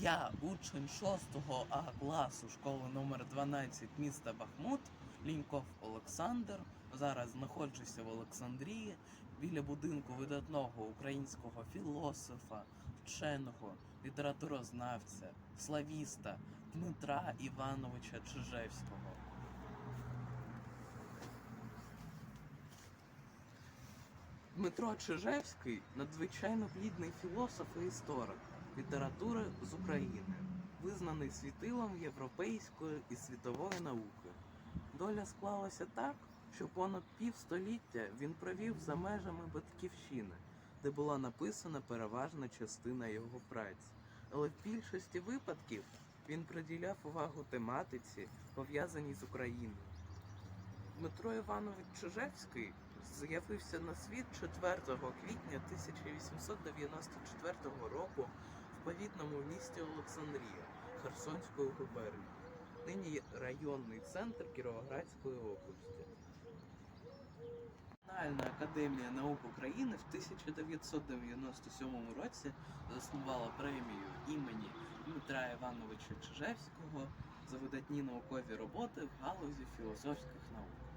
Я учень 6 А класу школи номер 12 міста Бахмут, Ліньков Олександр. Зараз знаходжуся в Олександрії біля будинку видатного українського філософа, вченого, літературознавця, славіста Дмитра Івановича Чижевського. Дмитро Чижевський надзвичайно плідний філософ і історик літератури з України, визнаний світилом європейської і світової науки. Доля склалася так, що понад півстоліття він провів за межами батьківщини, де була написана переважна частина його праці. Але в більшості випадків він приділяв увагу тематиці, пов'язаній з Україною. Дмитро Іванович Чижевський з'явився на світ 4 квітня 1894 року в повітному місті Олександрія Херсонської губернії, нині районний центр Кіровоградської області. Національна академія наук України в 1997 році заснувала премію імені Дмитра Івановича Чижевського за видатні наукові роботи в галузі філософських наук.